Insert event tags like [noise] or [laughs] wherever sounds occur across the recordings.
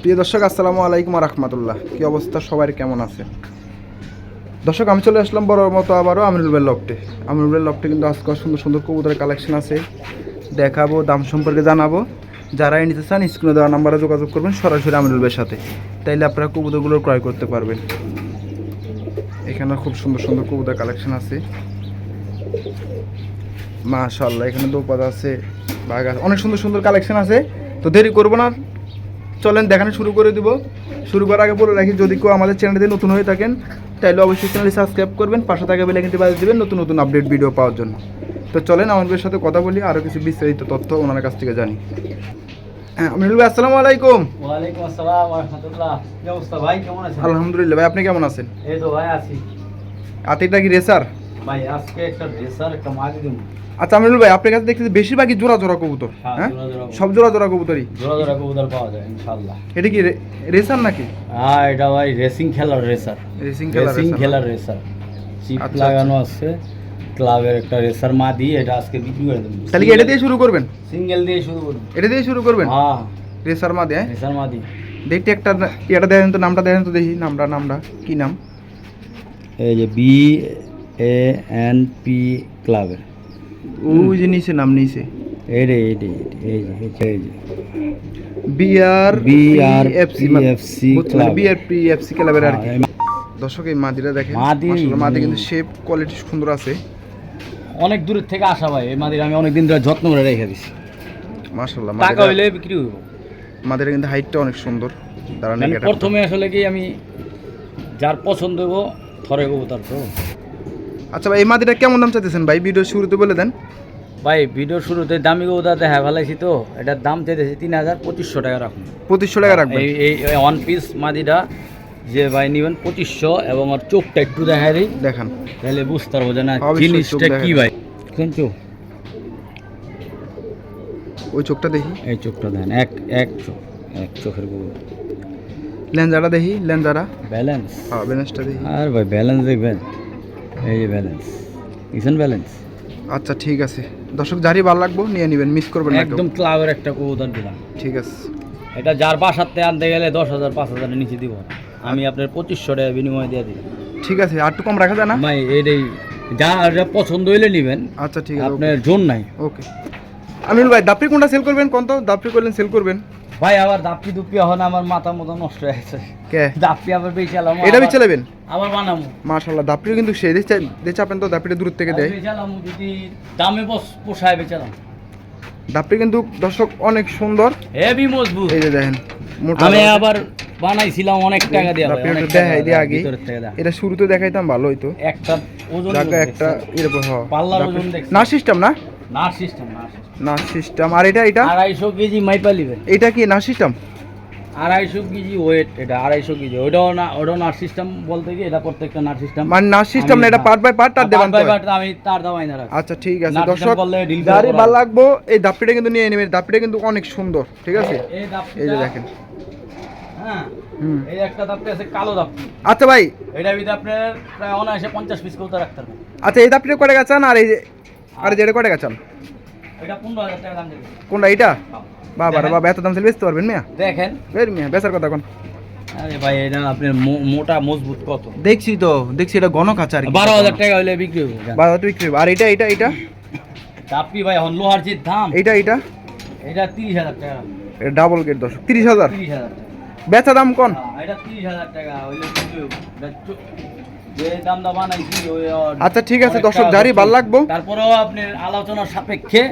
প্রিয় দর্শক, আসসালামু আলাইকুম রহমতুল্লাহ কি অবস্থা? সবার কেমন আছে? দর্শক, আমি চলে আসলাম বড় মতো আবারও আমিরুলের লফটে আমিরুলের লফটে কিন্তু আজকে সুন্দর সুন্দর কবুতরের কালেকশন আছে। দেখাবো, দাম সম্পর্কে জানাব। যারা নিতে চান স্ক্রিনে দেওয়া নাম্বারে যোগাযোগ করবেন সরাসরি আমিরুলের সাথে। তাইলে আপনারা কবুতরগুলো ক্রয় করতে পারবেন। এখানে খুব সুন্দর সুন্দর কবুতর কালেকশন আছে। মাশাল্লাহ এখানে দোপাত আছে, বাঘ আছে, অনেক সুন্দর সুন্দর কালেকশন আছে। তো দেরি করব না চলেন দেখানো শুরু করে দিব। শুরু করার আগে বলে রাখি যদি কেউ আমাদের চ্যানেলটি নতুন হয়ে থাকেন তাহলে অবশ্যই চ্যানেলটি সাবস্ক্রাইব করবেন পাশে থাকা বেলে কিন্তু বাজিয়ে দেবেন নতুন নতুন আপডেট ভিডিও পাওয়ার জন্য। তো চলেন আমাদের সাথে কথা বলি আরও কিছু বিস্তারিত তথ্য ওনার কাছ থেকে জানি। হ্যাঁ আমিনুল ভাই আসসালামু আলাইকুম। ওয়ালাইকুম আসসালাম রহমতুল্লাহ। কি অবস্থা ভাই কেমন আছেন? আলহামদুলিল্লাহ ভাই আপনি কেমন আছেন? এই তো ভাই আছি। আতিটা কি রেসার? ভাই আজকে একটা ড্রেসার একটা মাছ দিন আচ্ছা আমিনুল ভাই আপনার কাছে দেখতেছি বেশিরভাগই জোড়া জোড়া কবুতর হ্যাঁ, হ্যাঁ? সব জোড়া জোড়া কবুতরই? জোড়া জোড়া কবুতর পাওয়া যায় ইনশাআল্লাহ। এটা কি রেসার নাকি? হ্যাঁ এটা ভাই রেসিং খেলার রেসার রেসিং খেলা রেসিং খেলার রেসার চিপ আচ্ছা, লাগানো আছে ক্লাবের একটা রেসার মা দিয়ে এটা আজকে বিক্রি করে দেবো। তাহলে এটা দিয়ে শুরু করবেন? সিঙ্গেল দিয়ে শুরু করুন এটা দিয়ে শুরু করবেন? হ্যাঁ। রেসার মা দিয়ে রেসার মা দিয়ে। দেখতে একটা এটা দেখেন তো নামটা দেখেন তো দেখি। নামটা নামটা। কি নাম? এই যে বি এ এন পি ক্লাবের ওই যে নিচে নাম নিচে। এই রে এই রে এই যে এই যে যে। BR BRPFC club. BR PFC ক্লাবের আর কি। হ্যাঁ, দর্শক এই মাদিরা দেখেন মাদি- মাদি কিন্তু শেপ কোয়ালিটি সুন্দর আছে। অনেক দূরের থেকে আসা ভাই এই মাদির আমি অনেক দিন ধরে যত্ন করে রেখে দিছি। মাশাআল্লাহ টাকা হইলে বিক্রি হইব। মাদিরা কিন্তু হাইটটা অনেক সুন্দর। দাঁড়ান মানে প্রথমে আসলে কি আমি যার পছন্দ হইব থরে হব তার তো আচ্ছা ভাই এই মাদিরা কেমন দাম চাইতেছেন ভাই? ভিডিও শুরুতে বলে দেন। ভাই ভিডিও শুরুতে দামি গৌদা দেখা ফেলাইছি তো। এটার দাম চাইতেছি তিন হাজার পঁচিশশো টাকা রাখুন। পঁচিশশো টাকা রাখবেন? এই এই ওয়ান পিস মাদিটা যে ভাই নিবেন পঁচিশশো এবং ওর চোখটা একটু দেখাই দিই। দেখান। তাহলে বুঝতে পারব যে না জিনিসটা কি। ভাই? কিন্তু ওই চোখটা দেখি। এই চোখটা দেন এক এক চোখ এক চোখের গৌদা লেঞ্জারা দেখি লেঞ্জারা ব্যালেন্স। হ্যাঁ ব্যালেন্সটা দেখি। আর ভাই ব্যালেন্স দেখবেন। এই যে ব্যালেন্স কিসেন ব্যালেন্স আচ্ছা ঠিক আছে। দর্শক যারই ভালো লাগবো নিয়ে নেবেন মিস করবেন একদম ক্লাবের একটা কবুতর দিলাম। ঠিক আছে। এটা যার বাসাতে আনতে গেলে দশ হাজার পাঁচ হাজারের নিচে দিব। আমি আপনার পঁচিশশো টাকা বিনিময় দিয়ে দিই ঠিক আছে আর একটু কম রাখা যায় না? ভাই এটাই যা যা পছন্দ হইলে নেবেন। আচ্ছা ঠিক আছে আপনার জোন নাই। ওকে আমিনুল ভাই দাপড়ি কোনটা সেল করবেন? কোন তো? দাপড়ি করলেন সেল করবেন। ভাই আবার দাপি দুপি হন আমার মাথা মতো নষ্ট হয়ে গেছে। কে? দাপি আবার বেচালাম এটা আবার বানাবো। মাশাল্লাহ দাপড়ি কিন্তু সেই দিয়ে চাপেন তো দাপড়িটা দূর থেকে দেয়। বেচালাম যদি দামে বস পোষায় বেচালাম দাপড়ি কিন্তু দর্শক অনেক সুন্দর। হেভি মজবুত। এই যে দেখেন আমি আবার বানাইছিলাম অনেক টাকা দিয়ে দেখাই দিয়ে আগে। এটা শুরুতে দেখাইতাম ভালো হইতো একটা ওজন একটা এরকম হ পাল্লার ওজন। না সিস্টেম না? না সিস্টেম না সিস্টেম। আর এটা এটা? আড়াইশো কেজি মাইপা এটা কি না সিস্টেম? আড়াইশো কেজি ওয়েট এটা আড়াইশো কেজি। ওটাও না ওটাও নার্স সিস্টেম বলতে কি এটা প্রত্যেকটা নার্স সিস্টেম। মানে না সিস্টেম না এটা পার্ট বাই পার্ট তার দেবান তো। আমি তার দামাই না রাখি আচ্ছা ঠিক আছে। দর্শক করে করা ভালো লাগবো এই কিন্তু নিয়ে নেবেন। কিন্তু অনেক সুন্দর ঠিক আছে? এই যে দেখেন। হ্যাঁ এই একটা দাপটা আছে কালো দাপটি। আচ্ছা ভাই। এটা ভিতরে আপনার প্রায় অনায়াসে পঞ্চাশ পিস কৌতা রাখতে পারবেন। আচ্ছা এই দাপড়িটা কয় টাকা চান আর এই আর যেটা কয় টাকা এটা দেবে কোনটা এইটা? বাবা রে দেখেন। বাবা এত দাম চাইলে বেচতে পারবেন মিয়া? দেখেন। বের মিয়া বেচার কথা কোন আরে ভাই এটা আপনার মোটা মজবুত কত? দেখছি তো দেখছি এটা গণ কাঁচা আর। বারো হাজার টাকা হলে বিক্রি হবে বারো হাজার বিক্রি হবে। আর এটা এটা এটা দাপি ভাই এখন লোহার যে দাম। এইটা এইটা? এটা তিরিশ হাজার টাকা। এটা ডাবল গেট দশ। তিরিশ হাজার? বেচা দাম কোন? হ্যাঁ, এটা তিরিশ হাজার টাকা হইলে বিক্রি হবে। এটা চো- যে দাম বানাইছি ওই আচ্ছা ঠিক আছে দর্শক খরচ ভালো লাগবো। তারপরেও আপনার আলোচনার সাপেক্ষে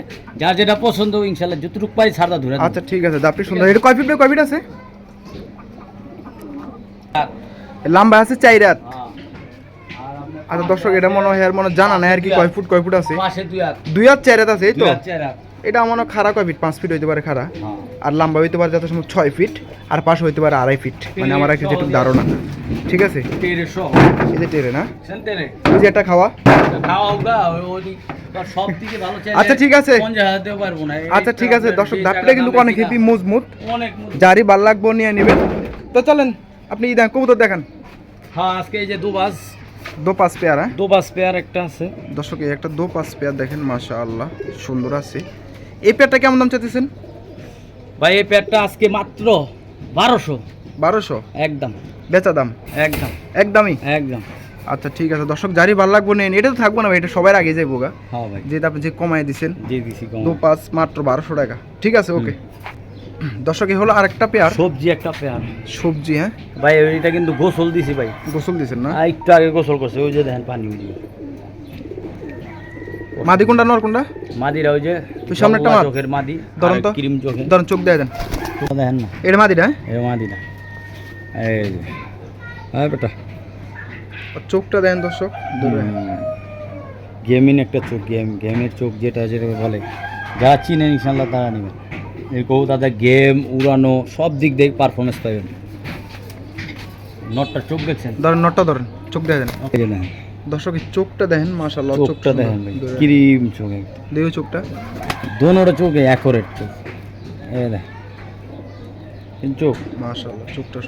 যার যেটা পছন্দ ইনশাল্লাহ যতটুকু পাই ছাড়া ধরে আচ্ছা ঠিক আছে দাপড়ি সুন্দর। এটা কয় ফিট কয় ফিট আছে? লম্বা আছে চাই রাত হ্যাঁ। আচ্ছা দর্শক এটা মনে হয় আর মনে জানা নাই আর কি কয় ফুট কয় ফুট আছে। দুই হাত। চার হাত আছে এই তো। এটা মনে খাড়া কয় ফিট পাঁচ ফিট হইতে পারে খাড়া। হ্যাঁ। আর লম্বা হইতে পারে যত সময় ছয় ফিট আর পাশ হইতে পারে আড়াই ফিট মানে আমার একটা যেটুকু ধারণা। ঠিক আছে? এই যে টেরে না? ওই যে একটা খাওয়া। আচ্ছা, ঠিক আছে। আচ্ছা ঠিক আছে। দর্শক টাকা কিন্তু অনেক হেভি মজবুত। যারই ভালো লাগবো নিয়ে নেবেন। তো চলেন আপনি দেন কবুতর দেখান। হ্যাঁ আজকে এই যে দুবাস দো পাঁচ পেয়ার হ্যাঁ? দুবাস পেয়ার একটা আছে। দর্শক একটা দো পাঁচ পেয়ার দেখেন মাশা আল্লাহ সুন্দর আছে। এই পেয়ারটা কেমন দাম চাইতেছেন? ভাই এই পেয়ারটা আজকে মাত্র বারোশো। বারোশো? একদম। বেচা দাম? একদম। একদমই? একদম। আচ্ছা ঠিক আছে। দর্শক জারি ভালো লাগবো নেন। এটা তো থাকব না ভাই, এটা সবার আগে যাইবো গা। হ্যাঁ ভাই। যেটা আপনি যে কমায় দিছেন। দিছি দু পাঁচ মাত্র বারোশো টাকা। ঠিক আছে ওকে। দর্শক এ হলো আরেকটা পেয়ার। সবজি একটা পেয়ার। সবজি হ্যাঁ? ভাই এটা কিন্তু গোসল দিছি ভাই। গোসল দিছেন না? একটু আগে গোসল করছে। ওই যে দেখেন পানি মাদি কোনটা নর কোনটা? মাদিরা ওই যে ওই সামনেরটা জলুয়া মাদ? চোখের মাদি ধরুন তো। ক্রিম চোখে। ধরেন চোখ দিয়ে দেন তো দেখেন না। এটা মাদিটা হ্যাঁ? এই মাদিরা এই যে। হ্যাঁ বেটা। চোখটা দেন দর্শক। গেমিং একটা চোখ গেম গেমের চোখ যেটা যেটা বলে। যারা চিনেন ইনশাল্লাহ তারা নেবেন। এই কৌ তাদের গেম উড়ানো সব দিক দিয়ে পারফরমেন্স পাবেন। নটটা চোখ দেখছেন? ধরেন নটটা ধরেন চোখ দিয়ে দেন। এই যে দেখেন, দর্শক এই চোখটা দেখেন মাশাআল্লাহ চোখটা দেখেন ক্রিম চোখ একদম। দেখো চোখটা। দোনোটা চোখে অ্যাকোরেট চোখ। এই দেখ। চোখ। মাশাআল্লাহ চোখটা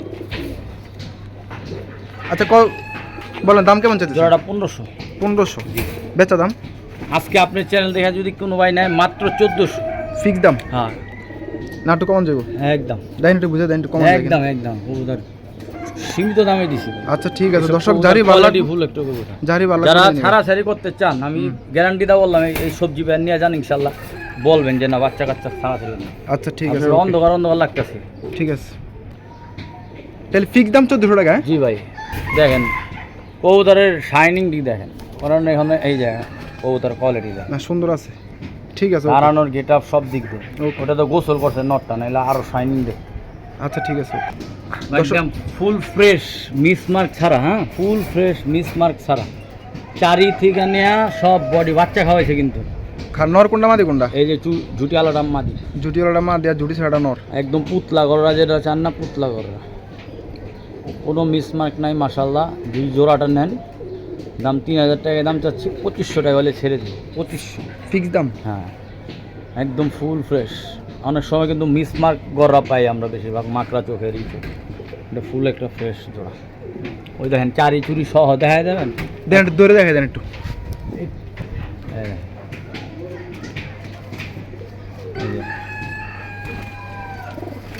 আচ্ছা ক বলেন দাম কেমন চাইতেছে জোড়াটা পনেরোশো। পনেরোশো। বেচা দাম? আজকে আপনার চ্যানেল দেখা যদি কোনো ভাই নেয় মাত্র চোদ্দোশো। ফিক্স দাম? হ্যাঁ। না একটু কমন যাব একদম। দেন একটু বুঝে দেন একটু কমন একদম একদম সীমিত দামে দিছি। আচ্ছা ঠিক আছে। দর্শক জারি একটা কবুতর। জারি ভালো যারা করতে চান আমি গ্যারান্টি দা বললাম এই- সবজি ব্যান নিয়ে যান ইনশাল্লাহ। বলবেন যে না বাচ্চা কাচ্চা আচ্ছা ঠিক আছে অন্ধকার অন্ধকার লাগতেছে। ঠিক আছে। তাহলে ফিক্স দাম চোদ্দোশো টাকা হ্যাঁ? জি ভাই দেখেন কবুতরের শাইনিং দিক দেখেন। কারণ এখানে এই জায়গা কবুতর কোয়ালিটি দেখেন না সুন্দর আছে। ঠিক আছে দাঁড়ানোর গেট আপ সব দিক দিয়ে। ওটা তো গোসল করছে নটটা নাহলে আরও শাইনিং দেয়। আচ্ছা ঠিক আছে। একদম ফুল ফ্রেশ মিসমার্ক ছাড়া হ্যাঁ? ফুল ফ্রেশ মিসমার্ক ছাড়া। চারি থেকে নেয়া সব বডি বাচ্চা খাওয়াইছে কিন্তু। নর কোনটা মাদি কোনটা? এই যে জুটি আলাদা মাদি। জুটিওয়ালাটা মা দেয়া জুটি ছাড়া নর। একদম পুতলা গররা যেটা চান না পুতলা গররা কোনো মিসমার্ক নাই মাসাল্লাহ দুই জোড়াটা নেন। দাম তিন হাজার টাকা দাম চাচ্ছি পঁচিশশো টাকা হলে ছেড়ে দিই। পঁচিশশো। ফিক্স দাম? হ্যাঁ। একদম ফুল ফ্রেশ অনেক সময় কিন্তু মিসমার্ক গড়া পাই আমরা বেশিরভাগ মাকড়া চোখের ই চোখ এটা ফুল একটা ফ্রেশ জোড়া। ওই দেখেন চারি চুরি সহ দেখা যাবেন দেন একটু দৌড়ে দেখা দেন একটু। এই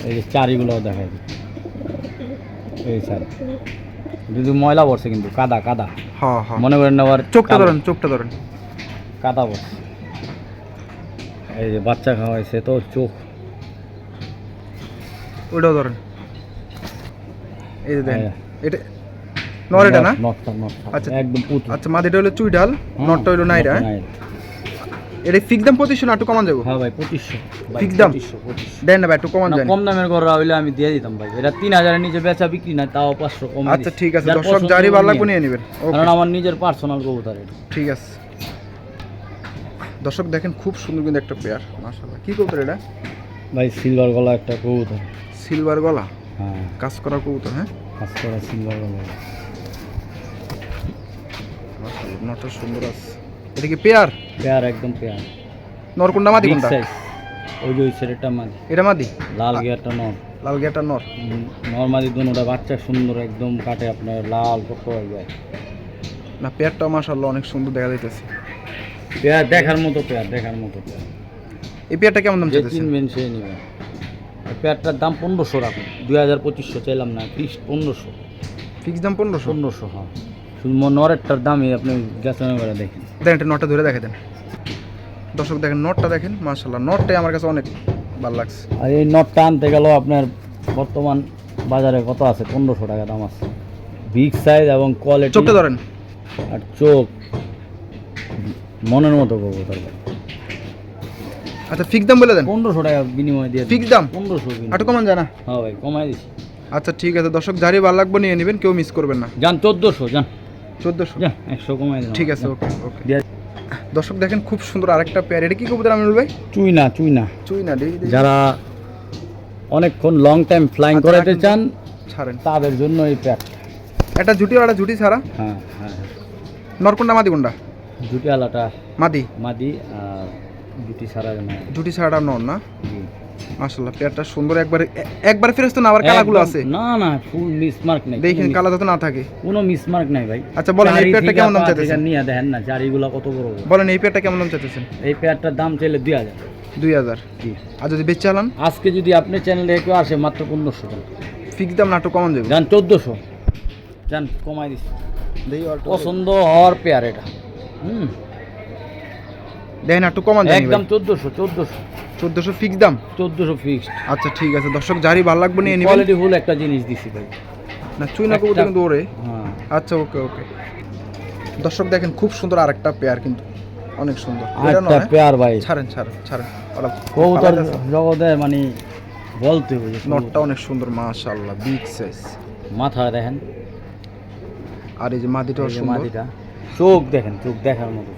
এই যে। চারিগুলো দেখা যায় এই চারি যদি ময়লা পড়ছে কিন্তু কাদা কাদা। হ্যাঁ হ্যাঁ। মনে করেন না আবার চোখটা ধরেন চোখটা ধরেন। কাদা পড়ছে। এই যে বাচ্চা তো চোখ। ধরেন। এই যে দেন হ্যাঁ। এটা নর এটা না? আচ্ছা। একদম পুত আচ্ছা মাদিটা হলো চুইডাল নটটা হলো নাইরা। হ্যাঁ? এটা ফিক্স দাম পঁচিশশো না একটু কমান যাব? হ্যাঁ ভাই পঁচিশশো। Fix দাম? দেন না ভাই একটু কমান কম দামের গররা হইলে আমি দিয়ে দিতাম ভাই। এটা তিন হাজারের নিচে বেচা বিক্রি না তাও পাঁচশো কম আচ্ছা ঠিক আছে দর্শক জারি ভালো লাগবে নিয়ে নেবেন। কারণ আমার নিজের পার্সোনাল কবুতর এটা। ঠিক আছে। দর্শক দেখেন খুব সুন্দর কিন্তু একটা পেয়ার মাশাআল্লাহ। কি কবুতর এটা? ভাই সিলভার গলা একটা কবুতর। সিলভার গলা? হ্যাঁ। কাজ করা কবুতর হ্যাঁ? কাজ করা সিলভার গলা। নটটা সুন্দর আছে। এটা কি পেয়ার পেয়ার একদম পেয়ার নর কোনটা মাদি কোনটা? ওই যে ওই ছেলেটা মাদি। এটা মাদি? লাল গিয়ারটা নর। লাল গেটা নর। নর্মালি দুটা বাচ্চা সুন্দর একদম কাটে আপনার লাল কত হয়ে যায়। না পেয়ারটা মাশাআল্লাহ অনেক সুন্দর দেখা যাইতেছে। পেয়ার দেখার মতো পেয়ার দেখার মতো পেয়ার। এই পেয়ারটা কেমন দাম যে চাইতেছে কিনবেন সে নেবেন এই পেয়ারটার দাম পনেরোশো রাখুন। দুই হাজার পঁচিশশো চাইলাম না ত্রিশ পনেরোশো। ফিক্স দাম পনেরোশো? পনেরোশো হ্যাঁ। শুধু ম- নরেরটার দামই আপনি গেছনে করে দেখেন। দেন একটা নটটা ধরে দেখে দেন। দর্শক দেখেন নটটা দেখেন মাশাআল্লাহ। নটটাই আমার কাছে অনেক ভালো লাগছে। আর এই নটটা আনতে গেল আপনার বর্তমান বাজারে কত আছে? পনেরোশো টাকা দাম আছে। বিগ সাইজ এবং কোয়ালিটি চোখটা ধরেন। আর চোখ। মনের মতো করব তার আচ্ছা ফিক্স দাম বলে দেন। পনেরোশো টাকা বিনিময় দিয়ে ফিক্স দাম? পনেরোশো একটু কমান জানা। হ্যাঁ ভাই কমাই দিছি। আচ্ছা ঠিক আছে। দর্শক যারই ভালো লাগবে নিয়ে নেবেন কেউ মিস করবেন না। যান চোদ্দোশো যান। চোদ্দোশো? যান একশো কমাই দিলাম। ঠিক আছে ওকে ওকে। দর্শক দেখেন খুব সুন্দর আরেকটা পেয়ার এটা কি কবুতর আমি ভাই? চুই না চুই না চুই না। যারা অনেকক্ষণ লং টাইম ফ্লাইং করাতে চান ছাড়েন। তাদের জন্য এই প্যাক একটা জুটি আর একটা জুটি ছাড়া? হ্যাঁ হ্যাঁ। নরকুন্ডা মাদি জুটি আলাটা মাদি? মাদি আর সারা না জুটি ছাড়া নর না? জি। মাশাল্লাহ পেয়ারটা সুন্দর একবারে একবারে ফেরস্ত না আবার কালাগুলো আছে? না না ফুল মিসমার্ক নেই। দেখেন কালা যাতে না থাকে। কোনো মিসমার্ক নাই ভাই। আচ্ছা বলেন এই পেয়ারটা কেমন দাম চাইতেছেন? নিয়ে দেখেন না চারিগুলো কত বড়। বলেন এই পেয়ারটা কেমন দাম চাইতেছেন? এই পেয়ারটার দাম চাইলে দুই হাজার। দুই হাজার। জি। আর যদি বেচে চালান আজকে যদি আপনি চ্যানেলে কেউ আসে মাত্র পনেরোশো টাকা। ফিক্স দাম নাটক কমান যাবে যান চোদ্দোশো। যান কমাই অল্প পছন্দ হওয়ার পেয়ার এটা। হুম। দেখেন একটু কমান জানি একদম চোদ্দোশো চোদ্দোশো। চোদ্দোশো ফিক্স দাম? চোদ্দোশো ফিক্সড আচ্ছা ঠিক আছে। দর্শক জারি ভালো লাগবে নিয়ে নিবেন। কোয়ালিটি ফুল একটা জিনিস দিছি ভাই। না চুই না কবুতর কিন্তু ওরে। হ্যাঁ। আচ্ছা ওকে ওকে। দর্শক দেখেন খুব সুন্দর আরেকটা পেয়ার কিন্তু। অনেক সুন্দর। আরেকটা পেয়ার ভাই। ছাড়েন ছাড়েন ছাড়েন। কবুতর জগতে মানে বলতে হবে নটটা অনেক সুন্দর মাশাআল্লাহ বিগ সাইজ মাথা দেখেন। আর এই যে মাদিটাও সুন্দর। মাদিটা। চোখ দেখেন চোখ দেখার মতো।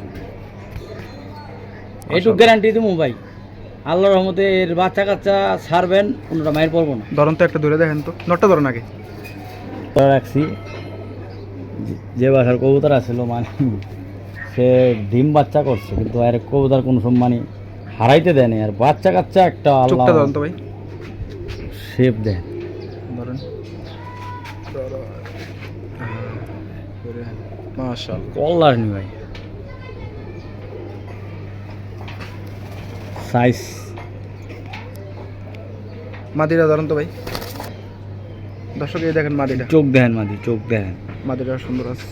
এইটুক গ্যারান্টি দেবো ভাই। আল্লাহর রহমতে এর বাচ্চা কাচ্চা ছাড়বেন কোনোটা মায়ের পড়ব না। ধরন তো একটা ধরে দেখেন তো। নটটা ধরুন আগে। রাখছি। যে- বাসার কবুতর আছিল মানে সে ডিম বাচ্চা করছে কিন্তু আর কবুতর কোনো সময় মানে হারাইতে দেয়নি। আর বাচ্চা কাচ্চা একটা আল্লাহ ভাই। শেপ দেয় ধরেন মাশাআল্লাহ। কল্লার নি ভাই। সাইজ মাদিরা ধরুন তো ভাই। দর্শক এই দেখেন মাদিটা চোখ দেখেন মাদি চোখ দেখেন। মাদিটা সুন্দর আছে।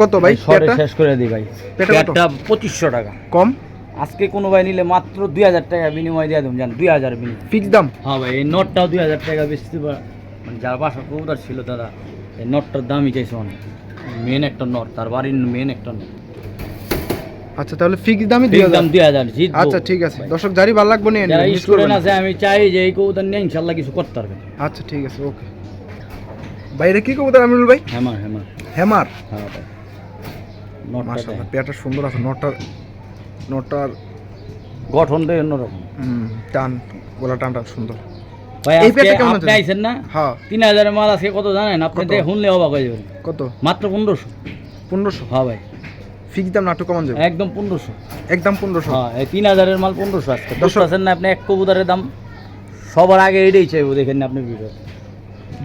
কত ভাই শর্টে শেষ করে দিই ভাই। পেয়ারটা পঁচিশশো টাকা। কম? আজকে কোনো ভাই নিলে মাত্র দুই হাজার টাকা বিনিময় দিয়ে দেবেন জান দুই হাজার বিনিময়। ফিক্স দাম? হ্যাঁ ভাই এই নটটাও দুই হাজার টাকা মানে যার বাসা কবুতর ছিল দাদা এই নটটার দামই চাইছে অনেক। মেন একটা নট তার বাড়ির মেন একটা নট আচ্ছা তাহলে ফিক্স দামই দুই দাম দুই হাজার জিত আচ্ছা ঠিক আছে। দর্শক জারি ভালো লাগবে নিয়ে যারা স্টুডেন্ট না। আছে আমি চাই যে এই কবুতর নিয়ে ইনশাল্লাহ কিছু করতে পারবে। আচ্ছা ঠিক আছে ওকে। বাইরে কি কবুতর আমিরুল ভাই? Hammer hammer. হেমার হ্যাঁ ভাই। মাশাআল্লাহ। পেয়ারটা সুন্দর আছে নটার নটার গঠনটা অন্যরকম। হুম, টান গলা টানটা সুন্দর। ভাই আপনি আইছেন না? হ্যাঁ। তিন হাজারের মাল আজকে কত জানেন? আপনি শুনলে অবাক হয়ে যাবেন। কত? মাত্র পনেরোশো। পনেরোশো? হ্যাঁ ভাই। ফিক্স দাম নাটক কমান যাবে? একদম পনেরোশো। একদম পনেরোশো? হ্যাঁ তিন হাজারের মাল পনেরোশো আজকে। দশ আছেন না আপনি এক কবুতরের দাম? সবার আগে এটাই চাইব দেখেন না আপনি ভিডিও।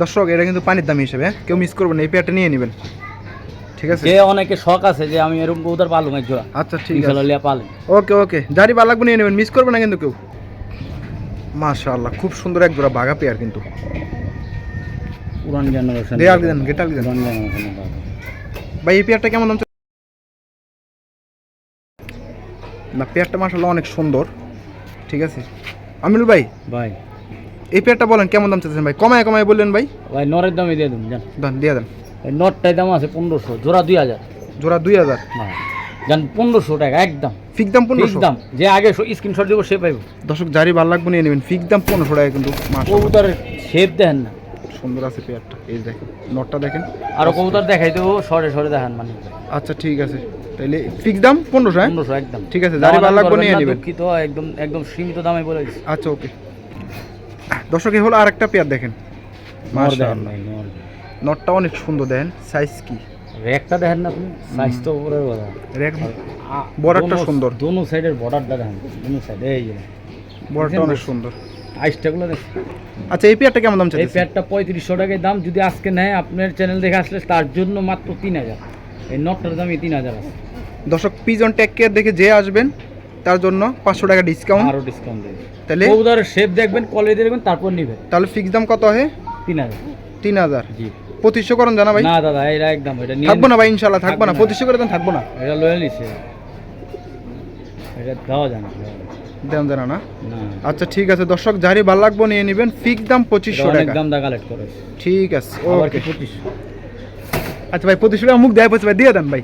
দর্শক এটা কিন্তু পানির দাম হিসেবে? কেউ মিস করবেন এই পেয়ারটা নিয়ে নেবেন। ঠিক আছে? যে অনেকে শখ আছে যে আমি এরকম কবুতর পালুম এক জোড়া আচ্ছা ঠিক আছে। ওকে ওকে। জারি ভালো লাগবে নিয়ে নেবেন মিস করবে না কিন্তু কেউ। মাশাআল্লাহ খুব সুন্দর এক জোড়া বাঘা পেয়ার কিন্তু। পুরান জেনারেশন দে আলগি দেন গেট আলগি দেন ভাই এই পেয়ারটা কেমন দাম না পেয়ারটা মাশাআল্লাহ অনেক সুন্দর ঠিক আছে? আমিনুল ভাই ভাই। এই পেয়ারটা বলেন কেমন দাম চাচ্ছেন ভাই? কমায় কমায় বললেন ভাই। ভাই নরের দামে দিয়ে দেন দেন দিয়ে দেন। এই দাম আছে পনেরোশো জোড়া দুই হাজার। জোড়া দুই হাজার। জান পনেরোশো টাকা একদম। ফিক্স দাম পনেরোশো? দাম। যে আগে স্ক্রিনশট দেবো সে পাইব। দর্শক জারি ভালো লাগবে নিয়ে নেবেন। ফিক্স দাম পনেরোশো টাকা কিন্তু কবুতরের শেপ দেখেন না। সুন্দর আছে পেয়ারটা। এই দেখেন নটটা দেখেন। আরও কবুতর দেখাই দেবো সরে সরে দেখান মানে। আচ্ছা ঠিক আছে। তাহলে ফিক্স দাম পনেরোশো হ্যাঁ? পনেরোশো একদম। ঠিক আছে, যারই ভালো লাগবে নিয়ে নিবেন। দুঃখিত একদম একদম সীমিত দামে বলে আচ্ছা ওকে। দর্শক হলো আরেকটা পেয়ার দেখেন। মাশাআল্লাহ। নটটা অনেক সুন্দর দেখেন। সাইজ কি? রেকটা দেখেন না আপনি? তো উপরের কথা। রেক বর্ডারটা সুন্দর। দোনো সাইডের বর্ডারটা দেখেন। দোনো সাইডে এই যে। বড়টা অনেক সুন্দর। আইসটাগুলো আচ্ছা এই পেয়ারটা কেমন দাম এই চাইছে প্যাডটা পঁয়ত্রিশশো টাকায় দাম। যদি আজকে নেয় আপনার চ্যানেল দেখে আসলে তার জন্য মাত্র তিন হাজার। এই নটটার দামই তিন হাজার আছে। দর্শক পিজন টেক কেয়ার দেখে যে আসবেন তার জন্য পাঁচশো টাকা ডিসকাউন্ট আরও ডিসকাউন্ট দেবে। তাহলে কবুতরের শেপ দেখবেন কোয়ালিটি দেখবেন তারপর নিবেন তাহলে ফিক্স দাম কত হয়? তিন হাজার। তিন হাজার। জি। পঁচিশশো করেন জানা ভাই? না দাদা এটা একদম এটা নিয়ে থাকব না ভাই ইনশাল্লাহ থাকব না না। পঁচিশশো করে দেন থাকব না। এটা লয়ে নিছে। এটা দেওয়া যায় না দেন জানা না। আচ্ছা ঠিক আছে দর্শক যারই ভালো লাগবো নিয়ে নেবেন ফিক্স দাম পঁচিশশো টাকা। দাম দা কালেক্ট করে। ঠিক আছে ওকে পঁচিশশো? আচ্ছা ভাই পঁচিশশো টাকা মুখ দেয় পঁচিশ ভাই দিয়ে দেন ভাই।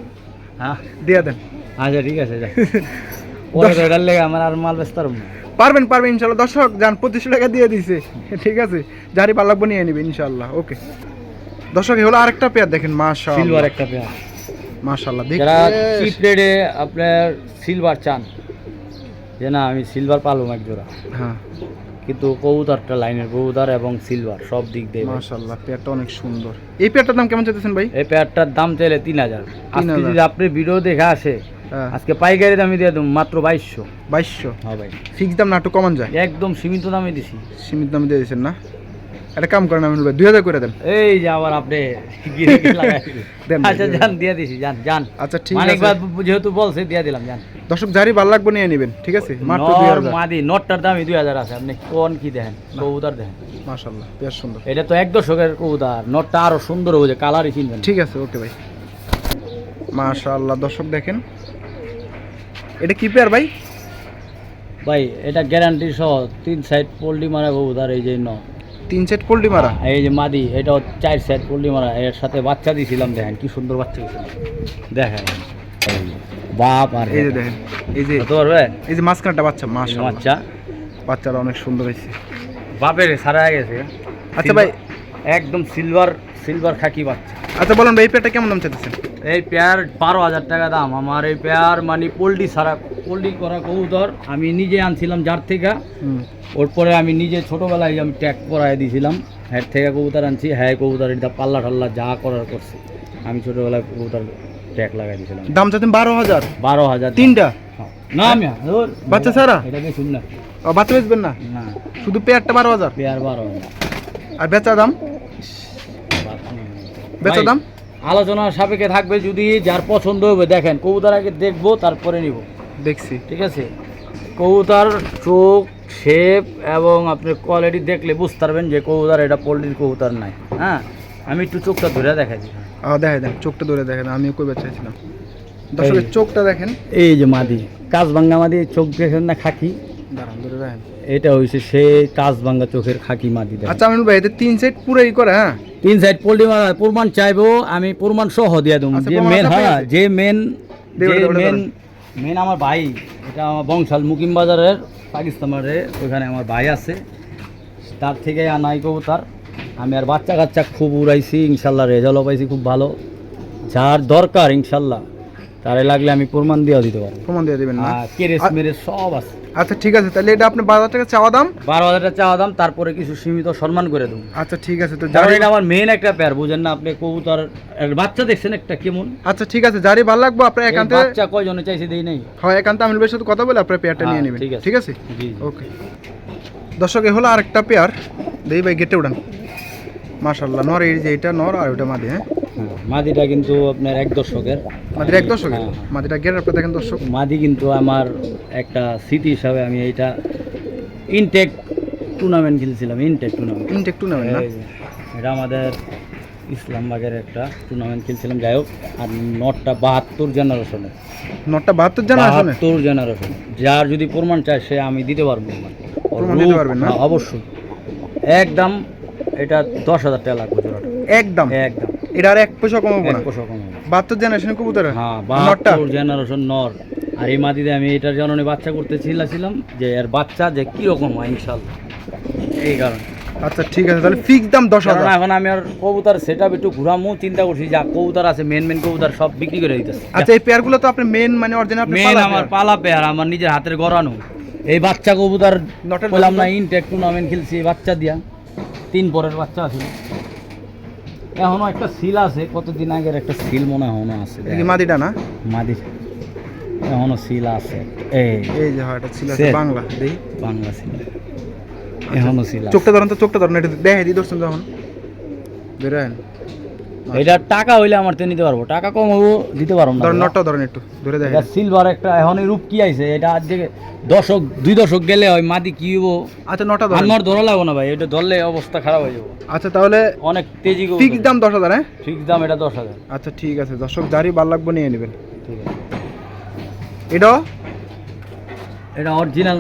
হ্যাঁ। দিয়ে দেন। আচ্ছা ঠিক আছে যাই। পরে তো এটার লেগে আমার আর মাল ব্যস্ত পারবেন পারবেন ইনশাল্লাহ। দর্শক যান পঁচিশশো টাকা দিয়ে দিছে। ঠিক আছে যারই ভালো লাগবে নিয়ে নেবেন ইনশাল্লাহ ওকে দর্শক হলো আরেকটা পেয়ার দেখেন মাশাআল্লাহ। সিলভার একটা পেয়ার মাশাআল্লাহ যারা দেখতে চিপ রেটে আপনার সিলভার চান যে না আমি সিলভার পালুম এক জোড়া। হ্যাঁ। কিন্তু কবুতরটা লাইনের কবুতর এবং সিলভার সব দিক দিয়ে। মাশাআল্লাহ পেয়ারটা অনেক সুন্দর। এই পেয়ারটার দাম কেমন চাইতেছেন ভাই? এই পেয়ারটার দাম চাইলে তিন হাজার। আজকে যদি আপনি ভিডিও দেখে আসে হ্যাঁ। আজকে পাইকারি দামে দিয়ে দেবো মাত্র বাইশশো। বাইশশো? হ্যাঁ ভাই। ফিক্স দাম না একটু কমান যায়? একদম সীমিত দামে দিছি। সীমিত দামে দিয়ে দিয়েছেন না? একটা কাম করেন আমিনুল ভাই দুই হাজার করে দেন। এই যে আবার আপনি [laughs] আচ্ছা যান দিয়ে দিছি যান যান। আচ্ছা ঠিক আছে। যেহেতু বলছে দিয়ে দিলাম যান। দর্শক যারই ভালো লাগবে নিয়ে নেবেন ঠিক আছে? মাত্র দুই হাজার। মাদি নটটার দামই দুই হাজার আছে। আপনি কোন কি দেখেন? কবুতর দেখেন। মাশাল্লাহ বেশ সুন্দর। এটা তো এক দশকের কবুতর। নটটা আরও সুন্দর হবে কালারই কিনবেন ঠিক আছে ওকে ভাই। মাশাল্লাহ দর্শক দেখেন। এটা কি পেয়ার ভাই? ভাই এটা গ্যারান্টি সহ তিন সাইড পোল্ট্রি মারা কবুতর এই যে ন তিন সেট পোল্ট্রি মারা এই যে মাদি এটা চার সেট পোল্ট্রি মারা এর সাথে বাচ্চা দিয়েছিলাম দেখেন কি সুন্দর বাচ্চা দিয়েছিলাম দেখেন বাপ আর এই যে দেখেন এই যে তো পারবে? এই যে মাঝখানটা বাচ্চা মাশাল্লাহ বাচ্চা। বাচ্চাটা অনেক সুন্দর হয়েছে। বাপের সারা গেছে। আচ্ছা ভাই একদম সিলভার সিলভার খাকি বাচ্চা। আচ্ছা বলুন ভাই এই পেয়ারটা কেমন দাম চাইতেছেন? এই পেয়ার বারো হাজার টাকা দাম। আমার এই পেয়ার মানে পোলট্রি সারা পোলট্রি করা কবুতর আমি নিজে আনছিলাম যার থেকে। ওর পরে আমি নিজে ছোটোবেলায় আমি ট্যাগ করাই দিয়েছিলাম হ্যাঁ থেকে কবুতর আনছি। হ্যাঁ কবুতর এটা পাল্লা টাল্লা যা করার করছি। আমি ছোটোবেলায় কবুতর ট্যাগ লাগাই দিয়েছিলাম দাম চাচ্ছেন বারো হাজার? বারো হাজার তিনটা? হ্যাঁ। না আমি বাচ্চা ছাড়া? এটা বেশুন না ও বাচ্চা বেচবেন না? না। শুধু পেয়ারটা বারো হাজার? পেয়ার বারো হাজার। আর বেচা দাম? বেচা দাম? আলোচনা সাপেক্ষে থাকবে যদি যার পছন্দ হবে দেখেন কবুতর আগে দেখব তারপরে নিব। দেখছি। ঠিক আছে? কবুতর চোখ শেপ এবং আপনি কোয়ালিটি দেখলে বুঝতে পারবেন যে কবুতর এটা পোলট্রির কবুতর নাই। হ্যাঁ? আমি একটু চোখটা ধরে দেখাই দিই আহ দেখেন দেখেন চোখটা ধরে দেখেন আমিও কই চাইছিলাম দর্শকের চোখটা দেখেন। এই যে মাদি কাজ ভাঙ্গা মাদি চোখ দেখেন না খাকি। এটা হয়েছে সেই কাজ ভাঙ্গা চোখের খাকি দেখেন। আচ্ছা আমিনুল ভাই তিন সেট পুরোই করে হ্যাঁ? তিন সাইড পোল্ট্রি মারা প্রমাণ চাইব আমি প্রমাণ সহ দিয়ে দেবো। আচ্ছা, যে মেন হ্যাঁ যে মেন যে মেন মেন আমার ভাই এটা আমার বংশাল মুকিম বাজারের পাকিস্তানের ওইখানে আমার ভাই আছে। তার থেকে আনাই কবুতার আমি আর বাচ্চা কাচ্চা খুব উড়াইছি ইনশাল্লাহ রেজাল্টও পাইছি খুব ভালো। যার দরকার ইনশাল্লাহ তারে লাগলে আমি প্রমাণ দিয়েও দিতে পারব। প্রমাণ দিয়ে দেবেন না? কেরেস মেরেস সব আছে। আচ্ছা ঠিক আছে তাহলে এটা আপনি বারো হাজার টাকা চাওয়া দাম? বারো হাজার টাকা চাওয়া দাম তারপরে কিছু সীমিত সম্মান করে দেবো। আচ্ছা ঠিক আছে তো যারা এটা আমার মেন একটা প্যার বুঝেন না আপনি কবুতর বাচ্চা দেখছেন একটা কেমন? আচ্ছা ঠিক আছে যারই ভালো লাগবো আপনার একান্তে বাচ্চা কয়জনে চাইছে দেই নাই? হয় একান্তে আমি বেশ সাথে কথা বলে আপনার পেয়ারটা নিয়ে হ্যাঁ, নেবেন। ঠিক আছে। ঠিক আছে? জি। ওকে দর্শক এ হলো আরেকটা পেয়ার দেই ভাই গেটে উড়ান মাশাল্লাহ নর এই যে এটা নর আর ওটা মাদি হ্যাঁ? হ্যাঁ, মাদিটা কিন্তু আপনার এক দশকের। মাদির এক দর্শক হ্যাঁ, হ্যাঁ। মাদিটা গেট আপনি দেখেন দর্শক। মাদি কিন্তু আমার একটা স্মৃতি হিসাবে আমি এইটা ইনটেক টুর্নামেন্ট খেলছিলাম ইনটেক টুর্নামেন্ট ইনট একটু নেবেন না এটা আমাদের ইসলামবাগের একটা টুর্নামেন্ট খেলছিলাম। যাই হোক আর নটটা বাহাত্তর জেনারেশনের নটটা বাহাত্তর জানা আছে না বাহাত্তর জেনারেশন যার যদি প্রমাণ চায় সে আমি দিতে পারব। প্রমাণ দিতে পারবেন না? হ্যাঁ, অবশ্যই। একদম এটা দশ হাজার টাকা লাগবে জোড়াটা। একদম? একদম। এটা আর এক পয়সা কমাবো এক না। পয়সা বাহাত্তর জেনারেশন কবুতর হ্যাঁ বাহাত্তর জেনারেশন নর। আর এই আমি এটার জন্য বাচ্চা করতে ছিলাম যে এর বাচ্চা যে কীরকম হয় ইনশাল্লাহ এই কারণে। আচ্ছা ঠিক আছে তাহলে ফিক্স দাম দশ হাজার। এখন আমি আর কবুতার সেটা একটু ঘুরামু চিন্তা করছি যা কবুতার আছে মেন মেন কবুতার সব বিক্রি করে দিতেছে। আচ্ছা এই পেয়ারগুলো তো আপনি মেন মানে অরিজিনাল মেন আমার পালা পেয়ার আমার নিজের হাতের গড়ানো। এই বাচ্চা কবুতার বললাম না? ইনটেক টুর্নামেন্ট খেলছি এই বাচ্চা দিয়া। তিন পরের বাচ্চা আছে এখনও একটা সিল আছে কতদিন আগের একটা সিল মনে হয় না আছে। এই মাদিটা না? মাদি এখনও সিল আছে। এই এই যে হয় সিল আছে. বাংলা দেই। বাংলা সিল এখনও সিল আছে। চোখটা ধরেন তো চোখটা ধরেন এটা দেখে দিই দর্শন যখন। বেরোয়েন। এটা টাকা হইলে আমার তো নিতে পারব। টাকা কম হব দিতে পারব না। ধরেন নটটা ধরেন একটু ধরে দেখেন। এটা সিলভার একটা এখন রূপ কি আইছে? এটা আজ থেকে দশক দুই দশক গেলে মাদি কি হব আচ্ছা নটা ধরেন। আমার ধরা লাগবো না ভাই এটা ধরলে অবস্থা খারাপ হয়ে যাব। আচ্ছা তাহলে অনেক তেজি ফিক্স দাম দশ হাজার হ্যাঁ? ফিক্স দাম এটা দশ হাজার। আচ্ছা ঠিক আছে দর্শক যারই ভালো লাগবে নিয়ে নেবেন। ঠিক আছে। এটাও এটা অরিজিনাল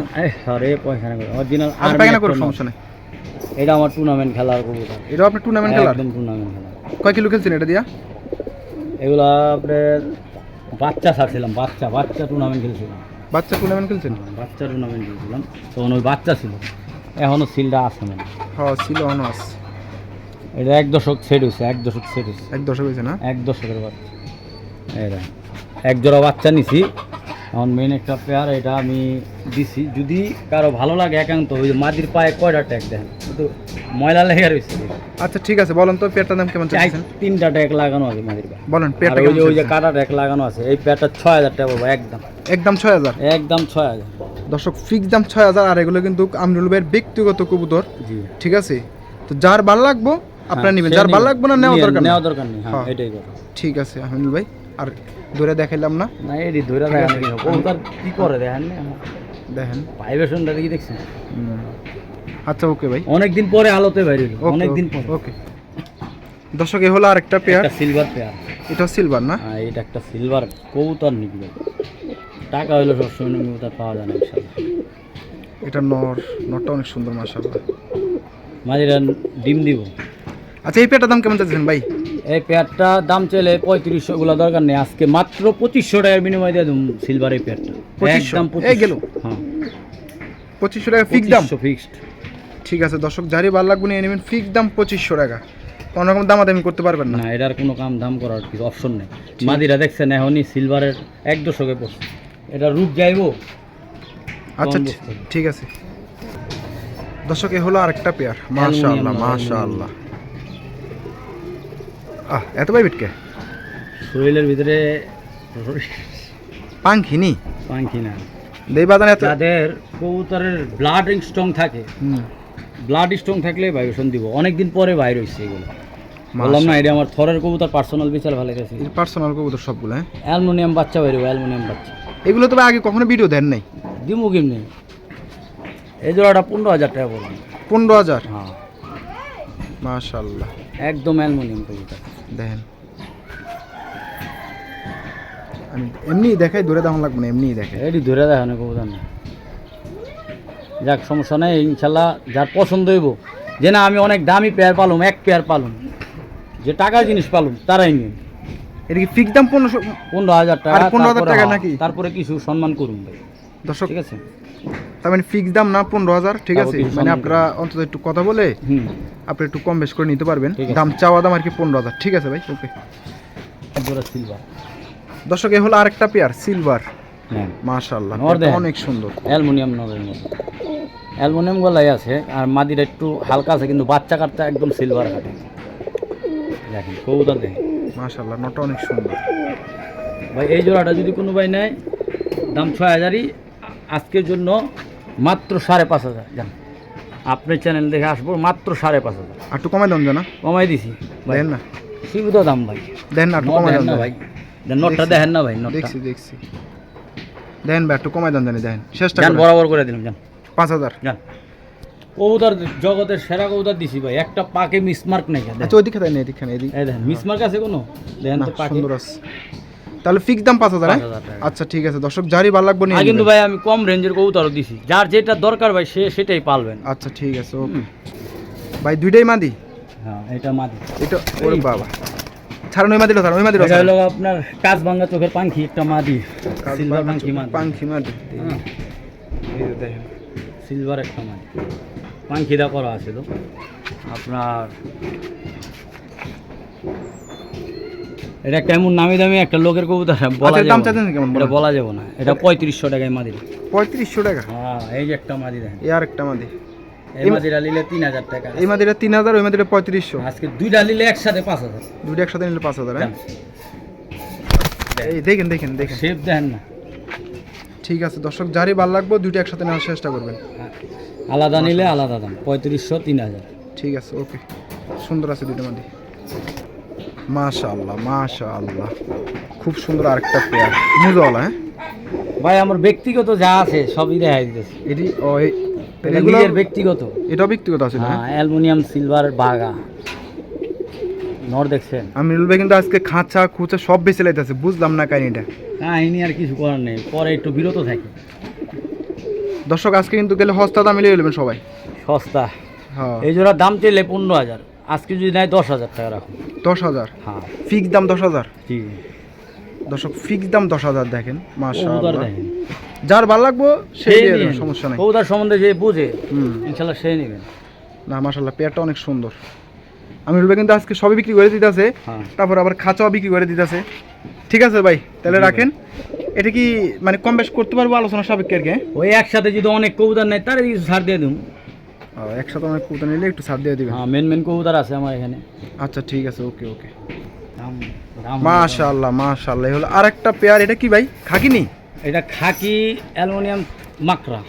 আরে পয়খানা করে। অরিজিনাল আর পায়খানা করুন সমস্যা নেই। এটা আমার টুর্নামেন্ট খেলার কবুতর। আপনি টুর্নামেন্ট খেলার? একদম টুর্নামেন্ট খেলা কয় কিলো খেলছেন এটা দিয়া? এগুলা আপনার বাচ্চা ছাড়ছিলাম বাচ্চা বাচ্চা টুর্নামেন্ট খেলছিলাম। বাচ্চা টুর্নামেন্ট খেলছেন? বাচ্চা টুর্নামেন্ট খেলছিলাম। তখন ওই বাচ্চা ছিল। এখনও সিলটা আছে মানে। হ্যাঁ ছিল অনার্স এটা এক দশক সেট হয়েছে এক দশক সেট হয়েছে। এক দশক হয়েছে না? এক দশকের বাচ্চা। এটা এক জোড়া বাচ্চা নিছি। এখন মেন একটা পেয়ার এটা আমি দিছি। যদি কারও ভালো লাগে একান্ত ওই যে মাদির পায়ে কয়টা ট্যাগ দেন কিন্তু ময়লা লেগে রয়েছে। আচ্ছা ঠিক আছে বলেন তো পেয়ারটার দাম কেমন চাই চাইছেন তিনটা ট্যাগ লাগানো আছে মাদির পায়ে। বলেন পেয়ারটা ওই যে ওই যে কাটা ট্যাগ লাগানো আছে এই পেয়ারটা ছয় হাজার টাকা পড়ব একদম। একদম ছয় হাজার? একদম ছয় হাজার। দর্শক ফিক্স দাম ছয় হাজার আর এগুলো কিন্তু আমরুল ভাইয়ের ব্যক্তিগত কবুতর জি। ঠিক আছে? তো যার ভালো লাগবো আপনার হ্যাঁ, নেবেন। যার ভালো। লাগবে না নেওয়া দরকার নেওয়া দরকার নেই হ্যাঁ হ্যাঁ। এটাই কথা। ঠিক আছে আহমেদুল ভাই আর দূরে দেখাইলাম না। না এটি ধরে দেখেন কবুতর কি করে দেখেন না দেখেন। ভাইব্রেশনটা কি দেখছেন? আচ্ছা ওকে ভাই। অনেক দিন পরে আলোতে বাইরে অনেক দিন পরে। ওকে। দর্শক এ হলো আরেকটা পেয়ার সিলভার পেয়ার এটা সিলভার না? হ্যাঁ এটা একটা সিলভার কবুতর নিবি টাকা হইল সবসময় কবুতর পাওয়া যায় না ইনশাল্লাহ এটা নর নরটা অনেক সুন্দর মাশাআল্লাহ। মাঝিরা ডিম দিব। আচ্ছা এই পেয়ারটার দাম কেমন চাচ্ছেন ভাই? এই পেয়ারটা দাম চাইলে পঁয়ত্রিশশো গুলো দরকার নেই। আজকে মাত্র পঁচিশশো টাকার বিনিময়ে দিয়ে দেবো সিলভার এই পেয়ারটা। 2500? একদম গেল। হ্যাঁ। পঁচিশশো টাকা ফিক্স দাম? ফিক্সড ঠিক আছে দর্শক যারই ভালো লাগবে নিয়ে নেবেন। ফিক্স দাম পঁচিশশো টাকা। কোনো রকম দামাদামি করতে পারবেন না। এটার কোনো কাম দাম করার কিছু অপশন নেই। মাদিরা দেখছেন এখনই সিলভারের এক দশকে পড়ছে এটা রূপ যাইবো আচ্ছা ঠিক- আছে। দর্শক এ হলো আরেকটা পেয়ার। মাশাআল্লাহ মাশাআল্লাহ। আহ এত ভাই বিটকে? শরীরের ভিতরে পাঙ্খিনি পাঙ্খি না দেই বাদান এত যাদের কবুতরের ব্লাড স্ট্রং থাকে ব্লাড স্ট্রং থাকলে ভাইব্রেশন দিব। অনেকদিন পরে বাইর হয়েছে এগুলো। বললাম না এটা আমার থরের কবুতর পার্সোনাল বিচার ভালো গেছে। পার্সোনাল কবুতর সবগুলো হ্যাঁ? অ্যালমোনিয়াম বাচ্চা বাইরব অ্যালমোনিয়াম বাচ্চা। এগুলো তো আগে কখনো ভিডিও দেন নাই? দিমু কেমনি? এই জোড়াটা পনেরো হাজার টাকা পড়বে পনেরো হাজার? হ্যাঁ। মাশাআল্লাহ। একদম অ্যালমোনিয়াম কবুতর। দেখেন। আমি এমনি দেখাই দূরে দাম লাগবে না এমনিই দেখাই। এটি ধরে দেখানো কবুতর না? যাক সমস্যা নেই ইনশাল্লাহ যার পছন্দ হইব। যে না আমি অনেক দামি পেয়ার পালুম এক পেয়ার পালুম। যে টাকার জিনিস পালুম তারাই নিন এটা কি ফিক্স দাম পনেরোশো পনেরো হাজার টাকা আর 15,000 তারপরে টাকা হ্যাঁ, নাকি? তারপরে কিছু সম্মান করুন ভাই। দর্শক ঠিক আছে? তার মানে ফিক্স দাম না পনেরো হাজার ঠিক আছে? মানে আপনারা অন্তত একটু কথা বলে আপনি একটু কম বেশ করে নিতে পারবেন। দাম চাওয়া দাম আর কি পনেরো হাজার ঠিক আছে ভাই? ওকে সিলভার দর্শক এ হলো আরেকটা পেয়ার সিলভার হ্যাঁ। মাশাআল্লাহ নর অনেক সুন্দর। অ্যালমোনিয়াম নলের মতো অ্যালমোনিয়াম গলাই আছে আর মাদির একটু হালকা আছে কিন্তু বাচ্চা কাচ্চা একদম সিলভার কাটে দেখেন কবুতর দেখেন। মাশাআল্লাহ নটা অনেক সুন্দর। ভাই এই জোড়াটা যদি কোনো ভাই নেয় দাম ছয় হাজারই আজকের জন্য মাত্র সাড়ে পাঁচ হাজার জান। আপনার চ্যানেল দেখে আসব মাত্র সাড়ে পাঁচ হাজার। একটু কমাই দাম জানা। কমাই দিছি দেন না। সীমিত দাম ভাই। দেন না একটু কমাই দাম না ভাই। দেন নটটা দেখেন না ভাই নটটা। দেখছি দেখছি। দেন ভাই একটু কমাই দাম জানি দেন যান করেন বরাবর করে দিলাম যান পাঁচ হাজার। যান কবুতর জগতের সেরা কবুতর দিছি ভাই। একটা পাকে মিসমার্ক নেই। আচ্ছা ওইদিকে দেন এদিকে এদিকে। দেখেন মিসমার্ক আছে কোনো? দেখেন না তো পাকে। সুন্দর আছে। তাহলে ফিক্স দাম পাঁচ হাজার হ্যাঁ? 5,000 টাকা। আচ্ছা ঠিক আছে দর্শক যারই ভালো লাগবে না কিন্তু ভাই আমি কম রেঞ্জের কবুতরও দিছি। যার যেটা দরকার ভাই সে সেটাই পালবেন। আচ্ছা ঠিক আছে ওকে। ভাই দুইটাই মাদি? হ্যাঁ এটা মাদি। এটা ওরে বাবা। ছাড়ুন ওই মাদিটা ছাড়ুন ওই মাদিটা এটা হলো আপনার কাজ ভাঙ্গা চোখের পাখি একটা মাদি। সিলভার পাখি মাদি। পাঙ্খি মাদি। হ্যাঁ, এই দেখেন। সিলভার একটা মাদি। পাখিটা করা আছে তো। আপনার এটা কেমন নামি দামি একটা লোকের কবুতর বলা আচ্ছা, দাম না। চাচ্ছেন কেমন এটা বলা যাবে না। এটা পঁয়ত্রিশশো টাকায় মাদি। পঁয়ত্রিশশো টাকা? হ্যাঁ এই যে একটা মাদি দেখেন। এই আর একটা মাদি। এই মাদিটা নিলে তিন হাজার টাকা। এই মাদিটা তিন হাজার ওই মাদিটা পঁয়ত্রিশশো। আজকে দুইটা নিলে একসাথে পাঁচ হাজার। দুইটা একসাথে নিলে পাঁচ হাজার হ্যাঁ? এই দেখেন দেখেন দেখেন। শেপ দেখেন না। ঠিক আছে দর্শক যারই ভালো লাগবে দুইটা একসাথে নেওয়ার চেষ্টা করবেন। হ্যাঁ। আলাদা নিলে আলাদা দাম পঁয়ত্রিশশো তিন হাজার। ঠিক আছে ওকে। সুন্দর আছে দুইটা মাদি। মাশাআল্লাহ মাশাআল্লাহ। খুব সুন্দর আরেকটা পেয়ার মুজওয়ালা হ্যাঁ? ভাই আমার ব্যক্তিগত যা আছে সবই দেখাই দিতেছি। এটি ও এই নিজের ব্যক্তিগত। এটাও ব্যক্তিগত আছে হ্যাঁ? অ্যালুমিনিয়াম সিলভার বাগা। নর দেখছেন? আমি রুল ভাই কিন্তু আজকে খাঁচা খুচা সব বেছে লাইতেছে বুঝলাম না কাহিনিটা। কাহিনী আর কিছু করার নেই পরে একটু বিরত থাকি। দর্শক আজকে কিন্তু গেলে হস্তা দাম মিলিয়ে নেবেন সবাই। সস্তা। হ্যাঁ। এই জোড়ার দাম চাইলে পনেরো হাজার। আজকে যদি নেয় দশ হাজার টাকা রাখুন দশ হাজার? হ্যাঁ। ফিক্স দাম দশ হাজার? ঠিক দর্শক ফিক্স দাম দশ হাজার দেখেন মাশাআল্লাহ। যার ভালো লাগবো সেই। সমস্যা নাই। কবুতর সম্বন্ধে যে বুঝে হুম। ইনশাল্লাহ সেই নেবেন না মাশাআল্লাহ পেয়ারটা অনেক সুন্দর। আমি ভাই কিন্তু আজকে সবই বিক্রি করে দিতেছে হ্যাঁ। তারপর আবার খাঁচাও বিক্রি করে দিতেছে। ঠিক আছে ভাই তাহলে রাখেন। এটা কি মানে কম বেশ করতে পারব আলোচনা সাপেক্ষে আর কি হ্যাঁ? ওই একসাথে যদি অনেক কবুতর নেয় তার ছাড় দিয়ে দিন একসাথে অনেক কুতা নিলে একটু ছাড় দিয়ে দিবেন। হ্যাঁ মেন মেন কবুতর আছে আমার এখানে। আচ্ছা ঠিক আছে ওকে ওকে। মাশাআল্লাহ মাশাআল্লাহ হলো আরেকটা পেয়ার। এটা কি ভাই? খাকিনি? এটা খাকি অ্যালুমিনিয়াম মাকড়া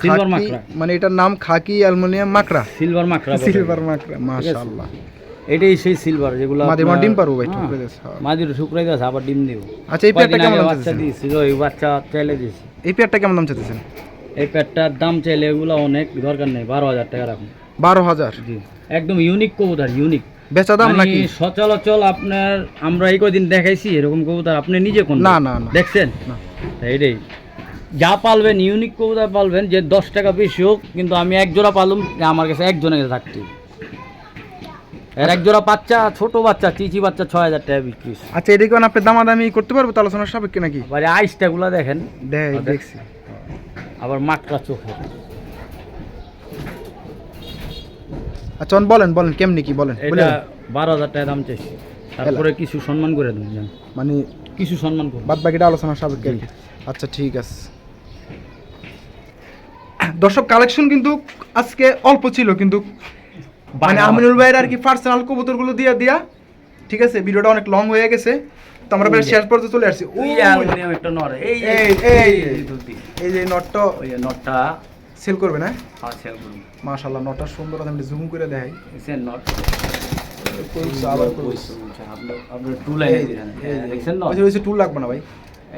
সিলভার মাকড়া। মানে এটার নাম খাকি অ্যালুমিনিয়াম মাকড়া? সিলভার মাকড়া। সিলভার মাকড়া মাশাআল্লাহ। এটাই সেই সিলভার যেগুলো মাদি আপনার- ডিম পারব ভাই, ঠুকরে দিয়েছে, হ্যাঁ। মাদির শুকরাই আবার ডিম দিব। আচ্ছা এই পেয়ারটা কেমন দাম বাচ্চা চাইতেছেন দিয়েছিল এই বাচ্চা চাইলে দিয়েছি। এই পেয়ারটা কেমন দাম চাইতেছেন এই প্যাটটার দাম চাইলে এগুলো অনেক দরকার নেই বারো হাজার টাকা রাখুন বারো হাজার জি একদম ইউনিক কবুতর ইউনিক বেচা দাম নাকি সচলাচল আপনার আমরা এই কদিন দেখাইছি এরকম কবুতর আপনি নিজে কোন না, না। দেখছেন না। এইটাই যা পালবেন ইউনিক কবুতর পালবেন যে দশ টাকা বেশি হোক কিন্তু আমি এক জোড়া পালুম আমার কাছে একজনের কাছে থাকতে। এর এক জোড়া বাচ্চা ছোট বাচ্চা চিচি বাচ্চা ছয় হাজার টাকা বিক্রি। আচ্ছা এটা কি আপনি দামাদামি করতে পারব তো আলোচনার সাপেক্ষে নাকি আইসটাগুলো দেখেন। দেখছি আবার মাকড়া চোখে। আচ্ছা বলেন বলেন কেমনি কি বলেন? এটা বারো হাজার টাকা দাম চাইছি। তারপরে কিছু সম্মান করে দেবেন। মানে কিছু সম্মান করুন। বাদ বাকিটা সাপেক্ষে। আচ্ছা ঠিক আছে। দর্শক কালেকশন কিন্তু আজকে অল্প ছিল কিন্তু মানে আমিনুল ভাইয়ের আর কি পার্সোনাল কবুতরগুলো দিয়া দিয়া ঠিক আছে ভিডিওটা অনেক লং হয়ে গেছে। তো আমরা প্রায় শেষ পর্যন্ত চলে আসছি। ওই অ্যালুমিনিয়াম একটা নর এই এই, এই, এই যে নটটা ওই নটটা। সেল করবে না? হ্যাঁ সেল করুন মাশাআল্লাহ নটটা সুন্দর আমি জুম করে দেখাই। সে নট। আবার আপনার টু লাইনে দেখছেন ওই যে টুল লাগবে না ভাই?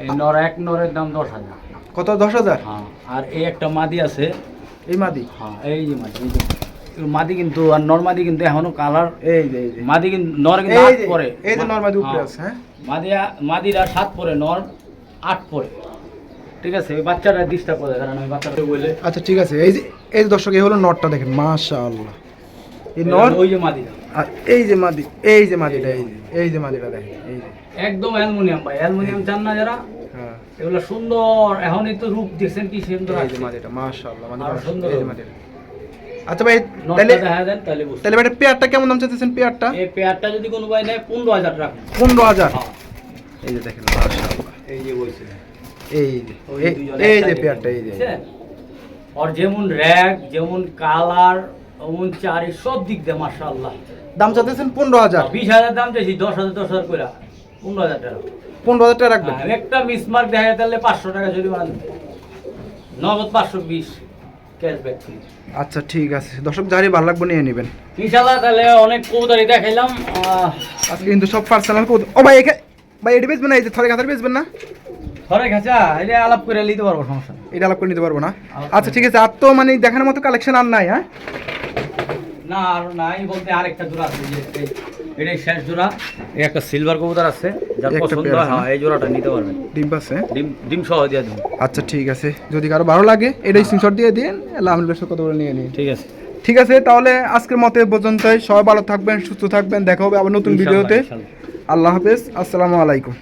এই নর এক নরের দাম দশ হাজার। কত? দশ হাজার? হ্যাঁ আর এই একটা মাদি আছে। এই মাদি? হ্যাঁ এই যে মাদি। মাদি কিন্তু আর নর মাদি কিন্তু এখনও কালার এই মাদি কিন্তু নর কিন্তু আট পরে। এই যে নর্মাদি উপরে আছে হ্যাঁ। মাদি মাদিরা সাত পরে নর আট পরে। ঠিক আছে? ওই বাচ্চাটা ডিস্টার্ব করে কারণ ওই বাচ্চাটা বলে আচ্ছা ঠিক আছে। এই যে এই যে দর্শক এই হলো নটটা দেখেন মাশাআল্লাহ। এই নট ওই যে মাদিরা আর এই যে মাদি এই যে মাদিটা এই যে এই যে মাদিটা দেখেন এই যে। একদম অ্যালুমিনিয়াম ভাই। অ্যালুমিনিয়াম চান না যারা হ্যাঁ। এগুলো সুন্দর। এখনই তো রূপ দেখছেন কি সুন্দর এই যে আছে মাদিটা মাশাআল্লাহ মাদিটা সুন্দর এই যে মাদিটা। আচ্ছা ভাই তাহলে তাহলে ভাই পেয়ারটা কেমন দাম চাইতেছেন পেয়ারটা? এই পেয়ারটা যদি কোনো ভাই নেয় পনেরো হাজার রাখুন পনেরো হাজার? হ্যাঁ, এই যে দেখেন এই যে বলছে। এই যে এই- দুজন এই একটা যে পেয়ারটা এই যে। বুঝছেন? যেমন র্যাক যেমন কালার যেমন চারি সব দিক দিয়ে দাম চাইতেছেন পনেরো হাজার? বিশ হাজার দাম চাইছি দশ হাজার দশ হাজার করে পনেরো হাজার টাকা। পনেরো হাজার টাকা রাখবেন? হ্যাঁ, একটা মিসমার্ক দেখা তাহলে পাঁচশো টাকা জরিমানা। নগদ পাঁচশো বিশ ক্যাশব্যাক ফ্রি আচ্ছা ঠিক আছে। দর্শক যারই ভালো লাগবে নিয়ে নেবেন। ইনশাল্লাহ তাহলে অনেক কবুতারি দেখাইলাম। আজকে কিন্তু সব পার্সোনাল কবুতর। ও ভাই ভাই এটি বেচবেন না? এই যে থরে খাতার বেচবেন না? থরে খাঁচা এটা আলাপ করে নিতে পারব সমস্যা এটা আলাপ করে নিতে পারব না? আচ্ছা ঠিক আছে আর তো মানে দেখানোর মতো কালেকশন আর নাই হ্যাঁ? না আর নাই বলতে আরেকটা দূর আছে এটাই শেষ জোড়া। এই একটা সিলভার কবুতর আছে যার পছন্দ হয় হ্যাঁ এই জোড়াটা নিতে পারবেন। ডিম ডিম ডিম সহ দিয়ে দিন আচ্ছা ঠিক আছে। যদি কারও ভালো লাগে এটাই স্ক্রিনশট দিয়ে দিন বেশ কত করে নিয়ে নিন ঠিক আছে। ঠিক আছে তাহলে আজকের মতে পর্যন্তই। সবাই ভালো থাকবেন সুস্থ থাকবেন। দেখা হবে আবার নতুন ভিডিওতে। আল্লাহ হাফেজ। আসসালামু আলাইকুম।